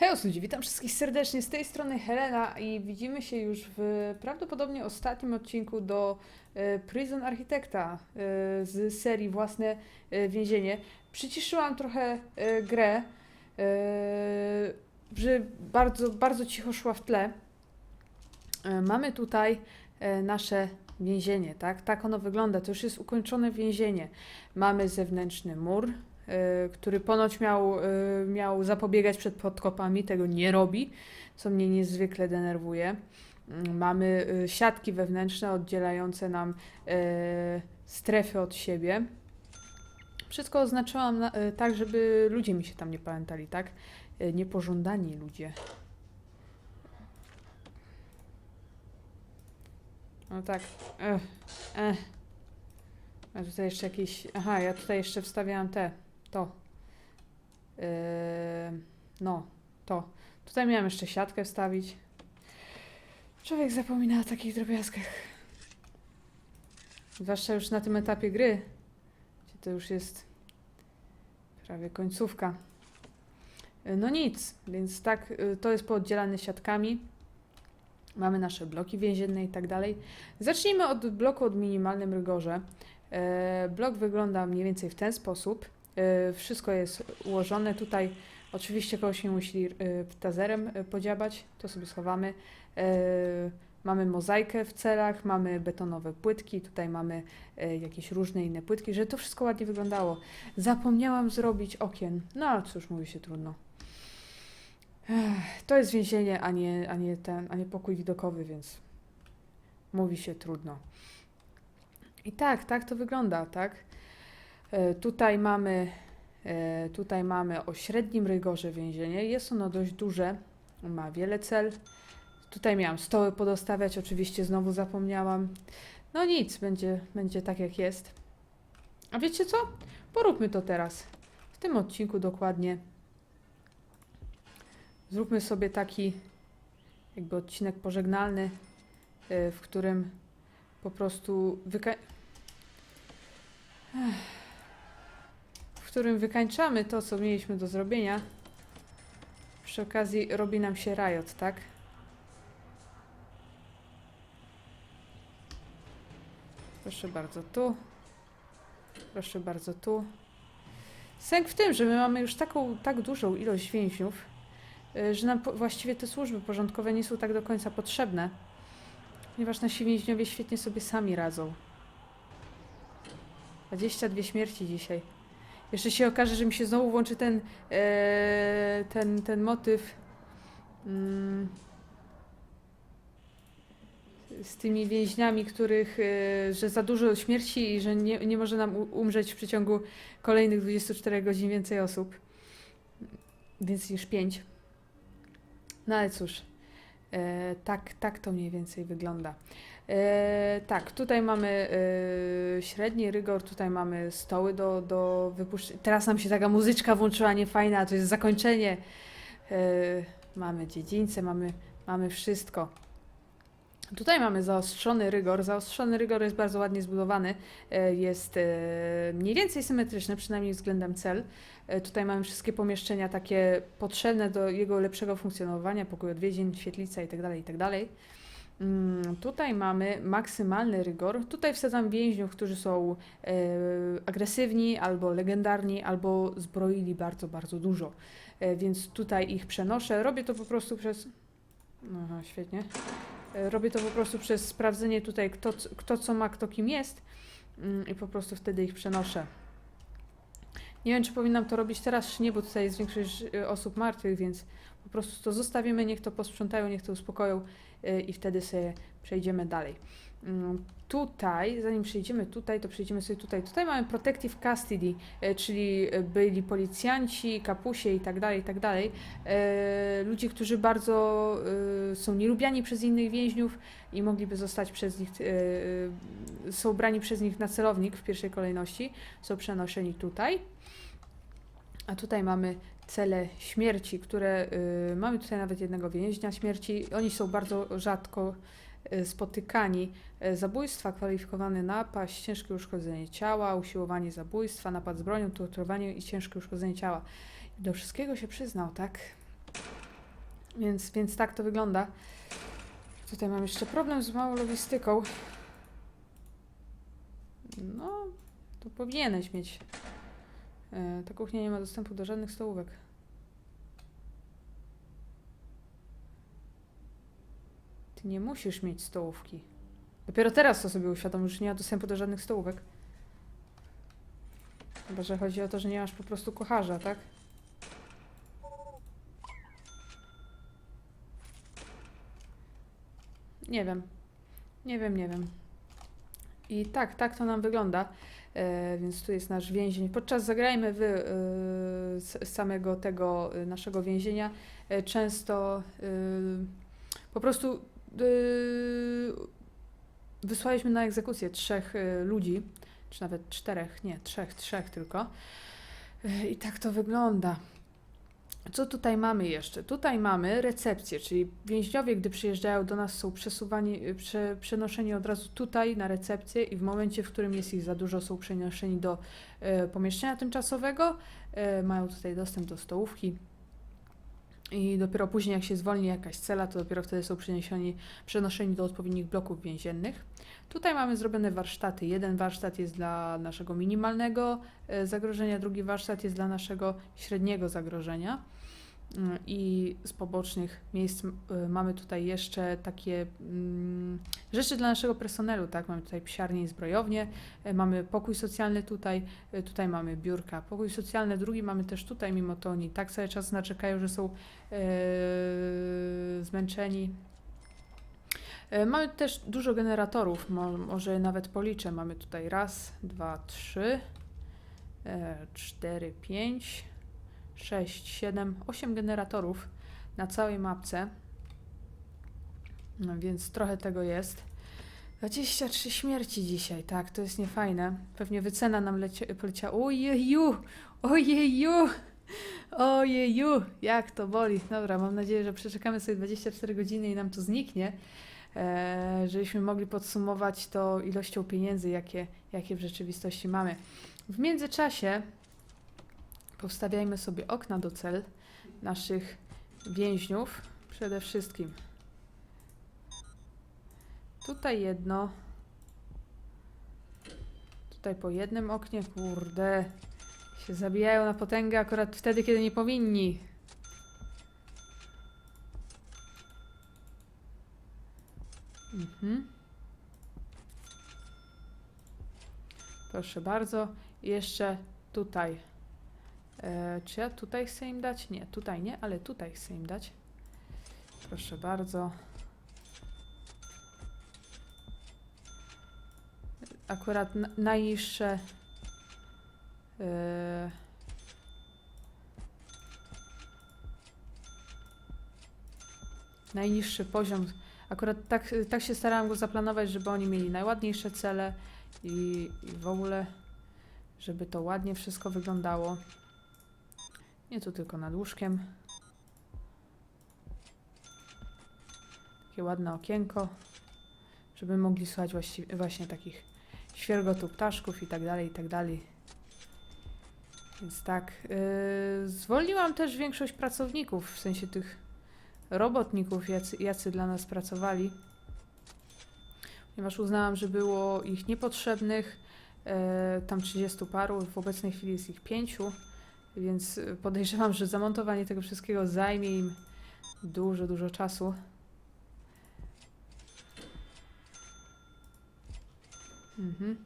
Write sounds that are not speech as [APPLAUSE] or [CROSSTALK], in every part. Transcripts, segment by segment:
Hej ludzi, witam wszystkich serdecznie. Z tej strony Helena i widzimy się już w prawdopodobnie ostatnim odcinku do e, Prison Architecta e, z serii Własne e, Więzienie. Przyciszyłam trochę grę, że bardzo, bardzo cicho szła w tle. Mamy tutaj nasze więzienie, tak? Tak ono wygląda. To już jest ukończone więzienie. Mamy zewnętrzny mur, który ponoć miał, e, miał zapobiegać przed podkopami, tego nie robi, co mnie niezwykle denerwuje. Mm, Mamy e, siatki wewnętrzne oddzielające nam strefy od siebie. Wszystko oznaczyłam na, e, tak, żeby ludzie mi się tam nie pamiętali, tak? Niepożądani ludzie. No tak. Ech, ech. A tutaj jeszcze jakieś. Aha, ja tutaj jeszcze wstawiałam te. To. Yy, no, to. Tutaj miałam jeszcze siatkę wstawić. Człowiek zapomina o takich drobiazgach. Zwłaszcza już na tym etapie gry, gdzie to już jest prawie końcówka. Yy, No nic, więc tak, yy, to jest pooddzielane siatkami. Mamy nasze bloki więzienne i tak dalej. Zacznijmy od bloku o minimalnym rygorze. E, Blok wygląda mniej więcej w ten sposób. E, Wszystko jest ułożone. Tutaj oczywiście kogoś nie musi e, tazerem e, podziabać, to sobie schowamy. Mamy mozaikę w celach, mamy betonowe płytki, tutaj mamy jakieś różne inne płytki, żeby to wszystko ładnie wyglądało. Zapomniałam zrobić okien. No ale cóż, mówi się trudno. To jest więzienie, a nie, a nie ten, a nie pokój widokowy, więc mówi się trudno. I tak, tak to wygląda, tak? E, tutaj mamy, e, tutaj mamy o średnim rygorze więzienie. Jest ono dość duże, ma wiele cel. Tutaj miałam stoły podostawiać, oczywiście znowu zapomniałam. No nic, będzie, będzie tak jak jest. A wiecie co? Poróbmy to teraz. W tym odcinku dokładnie. Zróbmy sobie taki jakby odcinek pożegnalny, y, w którym po prostu wyka... Ech. Którym wykańczamy to, co mieliśmy do zrobienia. Przy okazji robi nam się rajot, tak? Proszę bardzo tu. Proszę bardzo tu. Sęk w tym, że my mamy już taką, tak dużą ilość więźniów, y, że nam właściwie te służby porządkowe nie są tak do końca potrzebne, ponieważ nasi więźniowie świetnie sobie sami radzą. 22 śmierci dzisiaj. Jeszcze się okaże, że mi się znowu włączy ten, e, ten, ten motyw mm, z tymi więźniami, których, e, że za dużo śmierci i że nie, nie może nam umrzeć w przeciągu kolejnych 24 godzin więcej osób. Więcej niż 5. No ale cóż, e, tak, tak to mniej więcej wygląda. E, tak, tutaj mamy e, średni rygor, tutaj mamy stoły do, do wypuszczenia. Teraz nam się taka muzyczka włączyła niefajna, to jest zakończenie. E, mamy dziedzińce, mamy, mamy wszystko. Tutaj mamy zaostrzony rygor. Zaostrzony rygor jest bardzo ładnie zbudowany. E, Jest e, mniej więcej symetryczny, przynajmniej względem cel. E, Tutaj mamy wszystkie pomieszczenia takie potrzebne do jego lepszego funkcjonowania, pokój odwiedzin, świetlica itd. itd. Mm, Tutaj mamy maksymalny rygor. Tutaj wsadzam więźniów, którzy są e, agresywni, albo legendarni, albo zbroili bardzo, bardzo dużo. E, więc tutaj ich przenoszę. Robię to po prostu przez. Aha, świetnie. E, Robię to po prostu przez sprawdzenie tutaj, kto, kto co ma, kto kim jest mm, i po prostu wtedy ich przenoszę. Nie wiem, czy powinnam to robić teraz, czy nie, bo tutaj jest większość y, osób martwych, więc po prostu to zostawimy, niech to posprzątają, niech to uspokoją y, i wtedy sobie przejdziemy dalej. Mm, Tutaj, zanim przejdziemy tutaj, to przejdziemy sobie tutaj. Tutaj mamy Protective Custody, y, czyli y, byli policjanci, kapusie i tak dalej, i tak dalej. Ludzie, którzy bardzo są nielubiani przez innych więźniów i mogliby zostać przez nich, są brani przez nich na celownik w pierwszej kolejności, są przenoszeni tutaj. A tutaj mamy cele śmierci, które y, mamy tutaj nawet jednego więźnia śmierci. Oni są bardzo rzadko y, spotykani. Y, Zabójstwa, kwalifikowany napaść, ciężkie uszkodzenie ciała, usiłowanie zabójstwa, napad z bronią, torturowanie i ciężkie uszkodzenie ciała. Do wszystkiego się przyznał, tak? Więc, więc tak to wygląda. Tutaj mam jeszcze problem z małą logistyką. No, to powinieneś mieć. E, Ta kuchnia nie ma dostępu do żadnych stołówek. Ty nie musisz mieć stołówki. Dopiero teraz to sobie uświadomisz, że nie ma dostępu do żadnych stołówek. Chyba, że chodzi o to, że nie masz po prostu kucharza, tak? Nie wiem. Nie wiem, nie wiem. I tak, tak to nam wygląda. E, więc tu jest nasz więzień. Podczas zagrajmy wy e, z samego tego e, naszego więzienia e, często e, po prostu e, wysłaliśmy na egzekucję trzech e, ludzi, czy nawet czterech, nie, trzech, trzech tylko. E, I tak to wygląda. Co tutaj mamy jeszcze? Tutaj mamy recepcję, czyli więźniowie, gdy przyjeżdżają do nas, są przesuwani, y, prze, przenoszeni od razu tutaj na recepcję i w momencie, w którym jest ich za dużo, są przenoszeni do e, pomieszczenia tymczasowego. E, mają tutaj dostęp do stołówki. I dopiero później, jak się zwolni jakaś cela, to dopiero wtedy są przeniesieni, przenoszeni do odpowiednich bloków więziennych. Tutaj mamy zrobione warsztaty. Jeden warsztat jest dla naszego minimalnego e, zagrożenia, drugi warsztat jest dla naszego średniego zagrożenia. I z pobocznych miejsc y, mamy tutaj jeszcze takie mm, rzeczy dla naszego personelu, tak? Mamy tutaj psiarnię i zbrojownię, e, mamy pokój socjalny tutaj, e, tutaj mamy biurka. Pokój socjalny drugi mamy też tutaj, mimo to oni tak cały czas narzekają, że są zmęczeni. Mamy też dużo generatorów, mo, może nawet policzę. Mamy tutaj raz, dwa, trzy, e, cztery, pięć, sześć, siedem, osiem generatorów na całej mapce. No więc trochę tego jest. 23 śmierci dzisiaj, tak, to jest niefajne. Pewnie wycena nam lecie, poleciała. Ojeju, ojeju, ojeju, jak to boli. Dobra, mam nadzieję, że przeczekamy sobie 24 godziny i nam to zniknie e, żebyśmy mogli podsumować to ilością pieniędzy, jakie, jakie w rzeczywistości mamy. W międzyczasie powstawiajmy sobie okna do cel naszych więźniów przede wszystkim. Tutaj jedno. Tutaj po jednym oknie, kurde. Się zabijają na potęgę akurat wtedy, kiedy nie powinni. Mhm. Proszę bardzo. Jeszcze tutaj. E, czy ja tutaj chcę im dać? Nie, tutaj nie, ale tutaj chcę im dać. Proszę bardzo. Akurat na, najniższe. E, najniższy poziom Akurat tak, tak się starałam go zaplanować, żeby oni mieli najładniejsze cele i, i w ogóle, żeby to ładnie wszystko wyglądało. Nie tu tylko nad łóżkiem. Takie ładne okienko, żeby mogli słuchać właśnie takich świergotu ptaszków i tak dalej, i tak dalej. Więc tak. Yy, zwolniłam też większość pracowników, w sensie tych robotników, jacy, jacy dla nas pracowali, ponieważ uznałam, że było ich niepotrzebnych, e, tam 30 paru, w obecnej chwili jest ich pięciu, więc e, podejrzewam, że zamontowanie tego wszystkiego zajmie im dużo, dużo czasu. Mhm.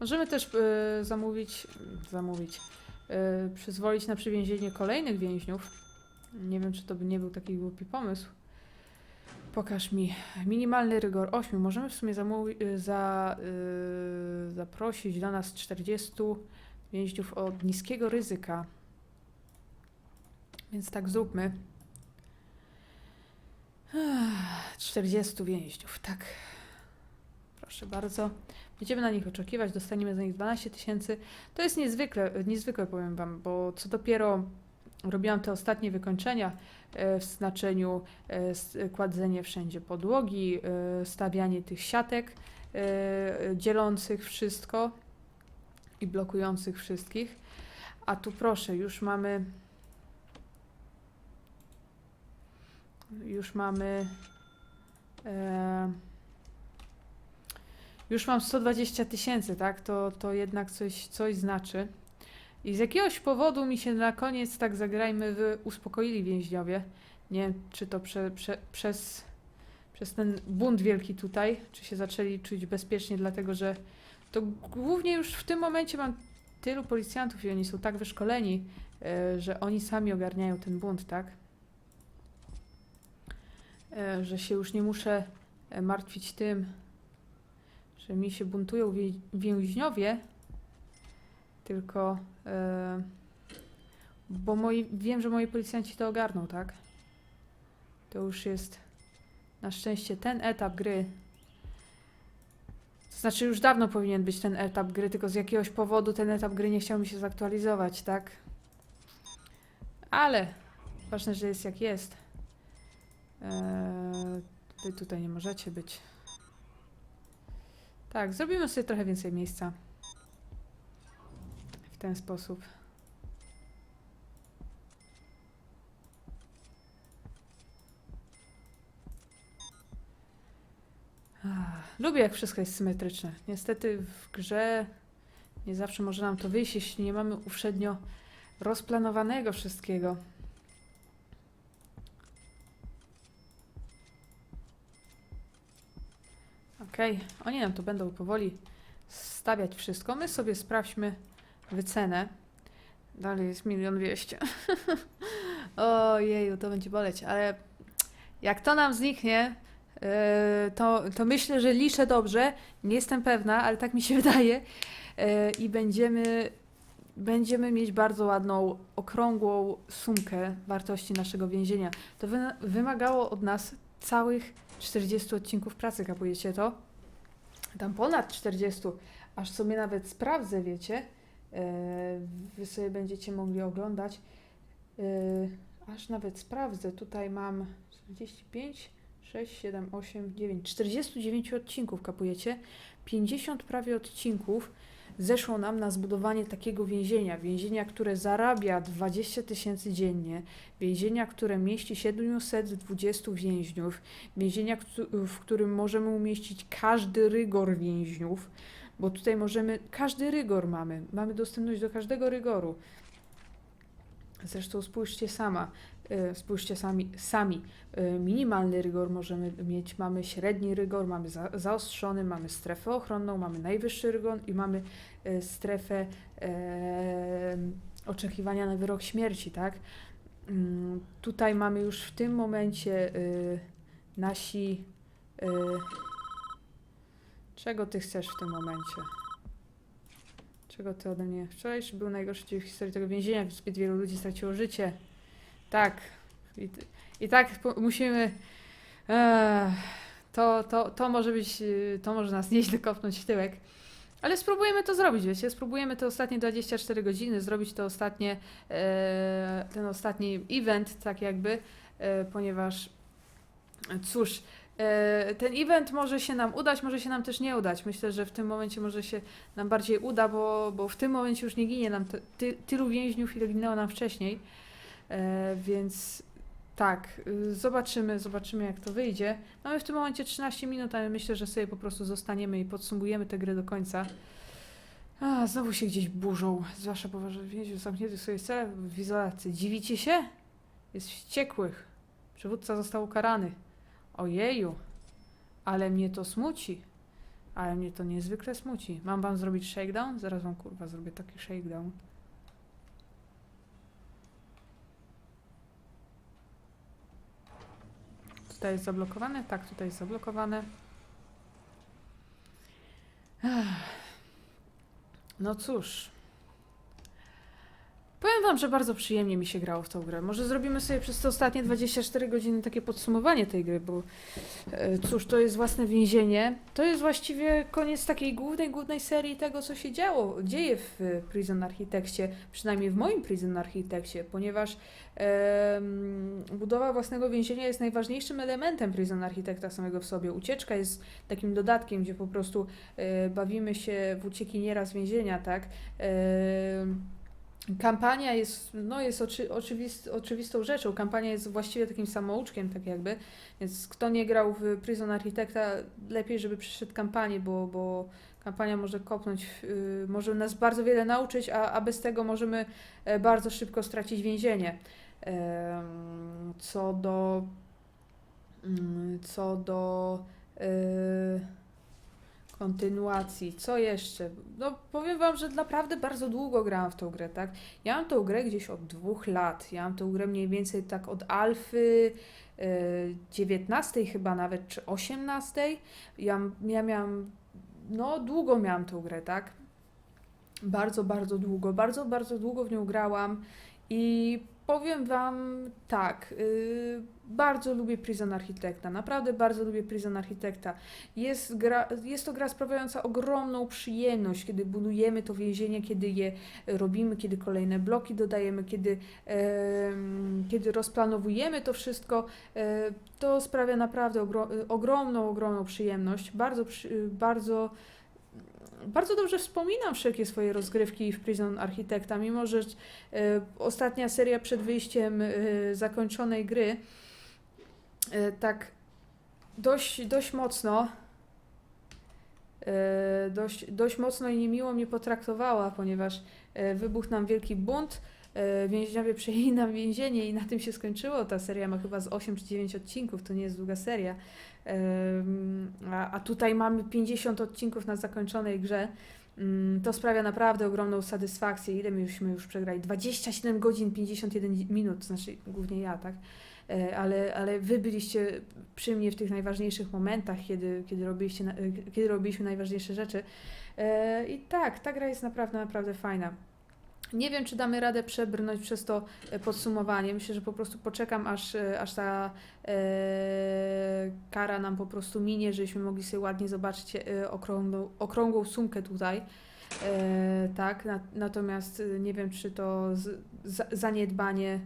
Możemy też e, zamówić, zamówić, e, przyzwolić na przywiezienie kolejnych więźniów. Nie wiem, czy to by nie był taki głupi pomysł. Pokaż mi. Minimalny rygor 8. Możemy w sumie y, za, y, zaprosić do nas 40 więźniów o niskiego ryzyka. Więc tak zróbmy. Ech, 40 więźniów, tak. Proszę bardzo. Będziemy na nich oczekiwać, dostaniemy za nich 12 tysięcy. To jest niezwykle, niezwykle powiem Wam, bo co dopiero robiłam te ostatnie wykończenia e, w znaczeniu e, kładzenie wszędzie podłogi, e, stawianie tych siatek dzielących wszystko i blokujących wszystkich. A tu proszę, już mamy już mamy. E, już mam 120 tysięcy, tak? To, to jednak coś, coś znaczy. I z jakiegoś powodu mi się na koniec, tak zagrajmy, w, uspokoili więźniowie. Nie wiem, czy to prze, prze, przez, przez ten bunt wielki tutaj, czy się zaczęli czuć bezpiecznie, dlatego że to głównie już w tym momencie mam tylu policjantów i oni są tak wyszkoleni, e, że oni sami ogarniają ten bunt, tak? E, że się już nie muszę e, martwić tym, że mi się buntują wie- więźniowie, tylko e, bo moi, wiem, że moi policjanci to ogarną, tak? To już jest na szczęście ten etap gry. Znaczy, już dawno powinien być ten etap gry, tylko z jakiegoś powodu ten etap gry nie chciał mi się zaktualizować, tak? Ale ważne, że jest jak jest. Eee, wy tutaj nie możecie być. Tak, zrobimy sobie trochę więcej miejsca. W ten sposób. Lubię, jak wszystko jest symetryczne. Niestety w grze nie zawsze może nam to wyjść, jeśli nie mamy uprzednio rozplanowanego wszystkiego. Okej, oni nam tu będą powoli stawiać wszystko. My sobie sprawdźmy wycenę. Dalej jest milion dwieście. [LAUGHS] Ojeju, to będzie boleć, ale jak to nam zniknie, yy, to, to myślę, że liczę dobrze. Nie jestem pewna, ale tak mi się [LAUGHS] wydaje. Yy, I będziemy, będziemy mieć bardzo ładną, okrągłą sumkę wartości naszego więzienia. To wy, wymagało od nas całych 40 odcinków pracy, kapujecie to? Tam ponad 40, aż sobie nawet sprawdzę, wiecie. E, Wy sobie będziecie mogli oglądać. E, Aż nawet sprawdzę. Tutaj mam 45, 6, 7, 8, 9, 49 odcinków, kapujecie? 50 prawie odcinków zeszło nam na zbudowanie takiego więzienia. Więzienia, które zarabia 20 tysięcy dziennie. Więzienia, które mieści 720 więźniów. Więzienia, w którym możemy umieścić każdy rygor więźniów. Bo tutaj możemy, każdy rygor mamy. Mamy dostępność do każdego rygoru. Zresztą spójrzcie sama, spójrzcie sami, sami. E, Minimalny rygor możemy mieć, mamy średni rygor, mamy za, zaostrzony, mamy strefę ochronną, mamy najwyższy rygor i mamy e, strefę e, oczekiwania na wyrok śmierci, tak? Mm, Tutaj mamy już w tym momencie e, nasi. e, Czego ty chcesz w tym momencie? Czego ty ode mnie? Wczorajszy był najgorszy dzień w historii tego więzienia. Zbyt wielu ludzi straciło życie. Tak. I, i tak musimy. Ech, to, to, to może być. y, To może nas nieźle kopnąć w tyłek. Ale spróbujemy to zrobić, wiecie? Spróbujemy te ostatnie 24 godziny, zrobić to ostatnie, e, ten ostatni event, tak jakby, e, ponieważ cóż, e, ten event może się nam udać, może się nam też nie udać. Myślę, że w tym momencie może się nam bardziej uda, bo, bo w tym momencie już nie ginie nam tylu więźniów, ile ginęło nam wcześniej. E, więc tak, zobaczymy, zobaczymy jak to wyjdzie. Mamy w tym momencie 13 minut, ale myślę, że sobie po prostu zostaniemy i podsumujemy tę grę do końca. A, znowu się gdzieś burzą, zwłaszcza poważnie więźniów zamkniętych w swojej cele w izolacji. Dziwicie się? Jest wściekłych. Przywódca został ukarany. Ojeju, ale mnie to smuci. Ale mnie to niezwykle smuci. Mam wam zrobić shakedown? Zaraz wam kurwa zrobię taki shakedown. Tutaj jest zablokowane? Tak, tutaj jest zablokowane. No cóż. Wam, że bardzo przyjemnie mi się grało w tą grę. Może zrobimy sobie przez te ostatnie 24 godziny takie podsumowanie tej gry, bo e, cóż, to jest własne więzienie. To jest właściwie koniec takiej głównej, głównej serii tego, co się działo, dzieje w e, Prison Architectie, przynajmniej w moim Prison Architectie, ponieważ budowa własnego więzienia jest najważniejszym elementem Prison Architecta samego w sobie. Ucieczka jest takim dodatkiem, gdzie po prostu e, bawimy się w uciekiniera z więzienia, tak? Kampania jest, no jest oczy, oczywist, oczywistą rzeczą. Kampania jest właściwie takim samouczkiem, tak jakby. Więc kto nie grał w Prison Architecta, lepiej, żeby przyszedł kampanię, bo, bo kampania może kopnąć, yy, może nas bardzo wiele nauczyć, a, a bez tego możemy e, bardzo szybko stracić więzienie. Em, Co do. mm, Co do. yy, kontynuacji. Co jeszcze? No, powiem Wam, że naprawdę bardzo długo grałam w tą grę, tak? Ja mam tą grę gdzieś od dwóch lat. Ja mam tą grę mniej więcej tak od alfy yy, 19 chyba nawet, czy 18. Ja, ja miałam, no długo miałam tą grę, tak? Bardzo, bardzo długo. Bardzo, bardzo długo w nią grałam i powiem Wam tak, yy, bardzo lubię Prison Architecta, naprawdę bardzo lubię Prison Architecta. Jest, gra, jest to gra sprawiająca ogromną przyjemność, kiedy budujemy to więzienie, kiedy je robimy, kiedy kolejne bloki dodajemy, kiedy, kiedy rozplanowujemy to wszystko. E, to sprawia naprawdę ogro, ogromną, ogromną przyjemność. Bardzo, przy, bardzo, bardzo dobrze wspominam wszelkie swoje rozgrywki w Prison Architecta, mimo że e, ostatnia seria przed wyjściem e, zakończonej gry e, tak dość, dość mocno dość, dość mocno i niemiło mnie potraktowała, ponieważ wybuchł nam wielki bunt, więźniowie przejęli nam więzienie i na tym się skończyło. Ta seria ma chyba z 8 czy 9 odcinków, to nie jest długa seria. A, tutaj mamy 50 odcinków na zakończonej grze. Mm, To sprawia naprawdę ogromną satysfakcję. Ile myśmy już przegrali? 27 godzin 51 minut, znaczy głównie ja, tak? E, Ale, ale wy byliście przy mnie w tych najważniejszych momentach, kiedy, kiedy, robiliście, e, kiedy robiliśmy najważniejsze rzeczy. E, I tak, ta gra jest naprawdę, naprawdę fajna. Nie wiem, czy damy radę przebrnąć przez to e, podsumowanie. Myślę, że po prostu poczekam, aż, e, aż ta e, kara nam po prostu minie, żebyśmy mogli sobie ładnie zobaczyć e, okrągłą, okrągłą sumkę tutaj. E, tak, na, natomiast nie wiem, czy to z, za, zaniedbanie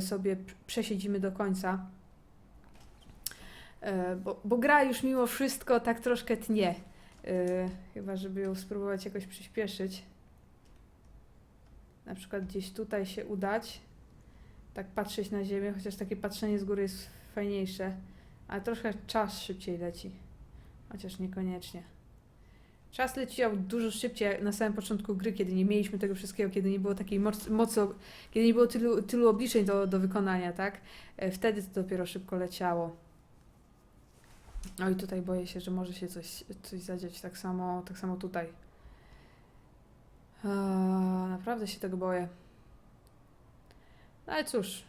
sobie przesiedzimy do końca. E, bo, bo gra już mimo wszystko tak troszkę tnie. E, chyba, żeby ją spróbować jakoś przyspieszyć. Na przykład gdzieś tutaj się udać. Tak patrzeć na ziemię, chociaż takie patrzenie z góry jest fajniejsze. Ale trochę czas szybciej leci. Chociaż niekoniecznie. Czas leciał dużo szybciej jak na samym początku gry, kiedy nie mieliśmy tego wszystkiego, kiedy nie było takiej moc, mocy, kiedy nie było tylu, tylu obliczeń do, do wykonania, tak? E, Wtedy to dopiero szybko leciało. No i tutaj boję się, że może się coś, coś zadziać tak samo, tak samo tutaj. Naprawdę się tego boję. No ale cóż,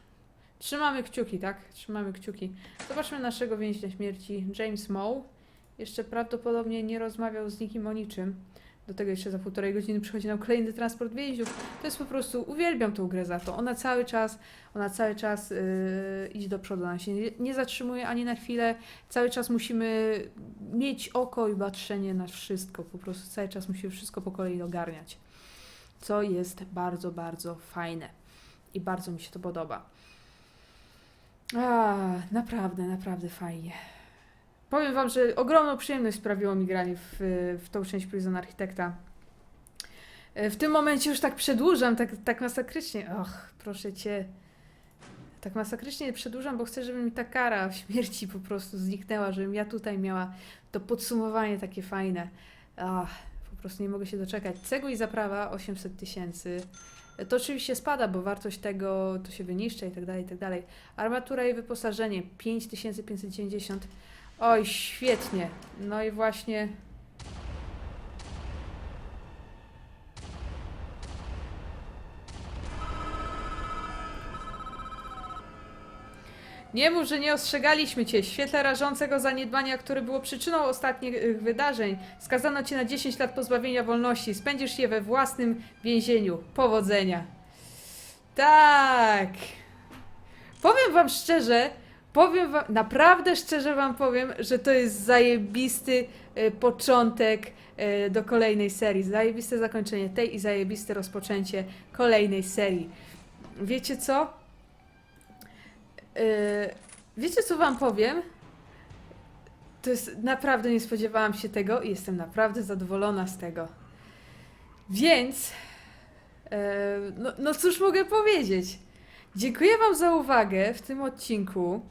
trzymamy kciuki, tak? Trzymamy kciuki. Zobaczmy naszego więźnia śmierci, James Moe. Jeszcze prawdopodobnie nie rozmawiał z nikim o niczym. Do tego jeszcze za półtorej godziny przychodzi nam kolejny transport więźniów. To jest po prostu, uwielbiam tą grę za to. Ona cały czas, ona cały czas yy, idzie do przodu. Ona się nie, nie zatrzymuje ani na chwilę. Cały czas musimy mieć oko i patrzenie na wszystko. Po prostu cały czas musimy wszystko po kolei ogarniać. Co jest bardzo, bardzo fajne. I bardzo mi się to podoba. A, naprawdę, naprawdę fajnie. Powiem Wam, że ogromną przyjemność sprawiło mi granie w, w tą część Prison Architecta. E, W tym momencie już tak przedłużam, tak, tak masakrycznie. Och, proszę Cię. Tak masakrycznie przedłużam, bo chcę, żeby mi ta kara śmierci po prostu zniknęła, żebym ja tutaj miała to podsumowanie takie fajne. Ach, prostu nie mogę się doczekać. Cegły i zaprawa 800 tysięcy. To oczywiście spada, bo wartość tego to się wyniszcza i tak dalej, i tak dalej. Armatura i wyposażenie 5590. Oj, świetnie. No i właśnie. Nie mów, że nie ostrzegaliśmy cię. W świetle rażącego zaniedbania, które było przyczyną ostatnich wydarzeń, skazano cię na 10 lat pozbawienia wolności. Spędzisz je we własnym więzieniu. Powodzenia. Tak. Powiem wam szczerze, powiem wam, naprawdę szczerze wam powiem, że to jest zajebisty e, początek e, do kolejnej serii. Zajebiste zakończenie tej i zajebiste rozpoczęcie kolejnej serii. Wiecie co? E, wiecie co wam powiem? To jest naprawdę nie spodziewałam się tego i jestem naprawdę zadowolona z tego. Więc E, no, no cóż mogę powiedzieć? Dziękuję Wam za uwagę w tym odcinku.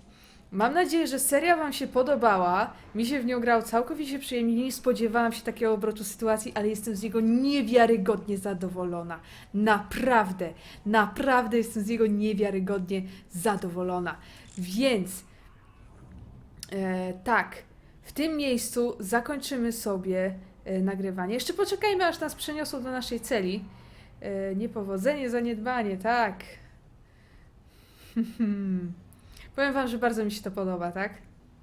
Mam nadzieję, że seria Wam się podobała. Mi się w nią grał całkowicie przyjemnie. Nie spodziewałam się takiego obrotu sytuacji, ale jestem z niego niewiarygodnie zadowolona. Naprawdę, naprawdę jestem z niego niewiarygodnie zadowolona. Więc e, tak, w tym miejscu zakończymy sobie e, nagrywanie. Jeszcze poczekajmy, aż nas przeniosło do naszej celi. E, niepowodzenie, zaniedbanie, tak. [LAUGHS] Powiem wam, że bardzo mi się to podoba, tak?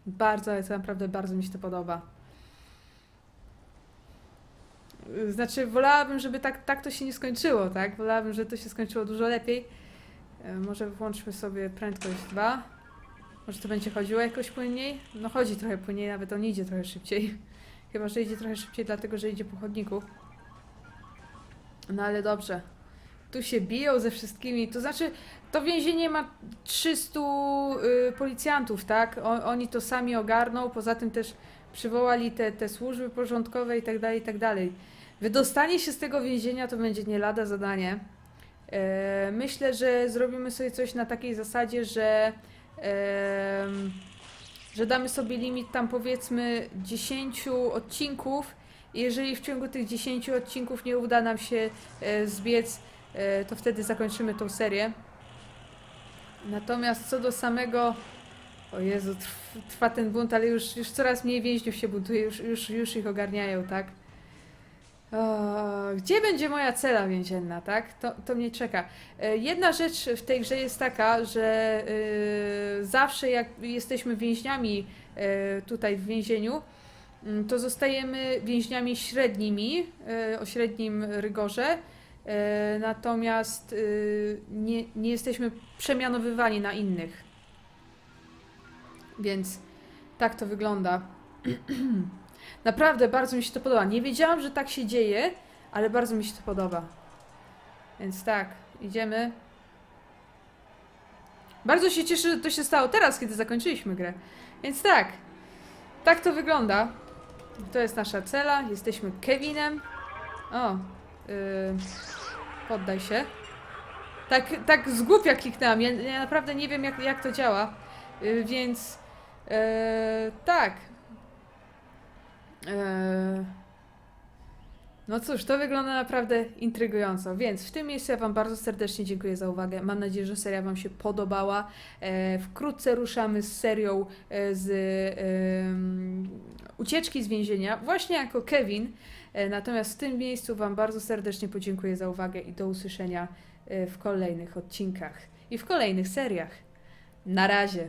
Bardzo, ale to naprawdę bardzo mi się to podoba. Znaczy, wolałabym, żeby tak, tak to się nie skończyło, tak? Wolałabym, żeby to się skończyło dużo lepiej. E, Może włączmy sobie prędkość 2. Może to będzie chodziło jakoś płynniej? No chodzi trochę płynniej, nawet on idzie trochę szybciej. Chyba, że idzie trochę szybciej, dlatego że idzie po chodniku. No ale dobrze. Tu się biją ze wszystkimi. To znaczy, to więzienie ma 300 y, policjantów, tak? O, oni to sami ogarną. Poza tym też przywołali te, te służby porządkowe i tak dalej, i tak dalej. Wydostanie się z tego więzienia to będzie nie lada zadanie. E, myślę, że zrobimy sobie coś na takiej zasadzie, że, em, że damy sobie limit tam powiedzmy 10 odcinków. Jeżeli w ciągu tych 10 odcinków nie uda nam się e, zbiec, e, to wtedy zakończymy tą serię. Natomiast co do samego. O Jezu, trw- trwa ten bunt, ale już, już coraz mniej więźniów się buntuje, już, już, już ich ogarniają, tak? O, gdzie będzie moja cela więzienna, tak? To, to mnie czeka. E, Jedna rzecz w tej grze jest taka, że y, zawsze jak jesteśmy więźniami y, tutaj w więzieniu, mm, to zostajemy więźniami średnimi, y, o średnim rygorze, natomiast y, nie, nie jesteśmy przemianowywani na innych. Więc tak to wygląda. [CLEARS THROAT] Naprawdę bardzo mi się to podoba. Nie wiedziałam, że tak się dzieje, ale bardzo mi się to podoba. Więc tak, idziemy. Bardzo się cieszę, że to się stało teraz, kiedy zakończyliśmy grę. Więc tak, tak to wygląda. To jest nasza cela. Jesteśmy Kevinem. O, yy, poddaj się. Tak, tak z głupia kliknęłam. Ja, ja naprawdę nie wiem, jak, jak to działa. Yy, więc yy, tak. Yy, no cóż, to wygląda naprawdę intrygująco, więc w tym miejscu ja Wam bardzo serdecznie dziękuję za uwagę. Mam nadzieję, że seria Wam się podobała. E, wkrótce ruszamy z serią e, z em, ucieczki z więzienia, właśnie jako Kevin. E, natomiast w tym miejscu Wam bardzo serdecznie podziękuję za uwagę i do usłyszenia e, w kolejnych odcinkach i w kolejnych seriach. Na razie.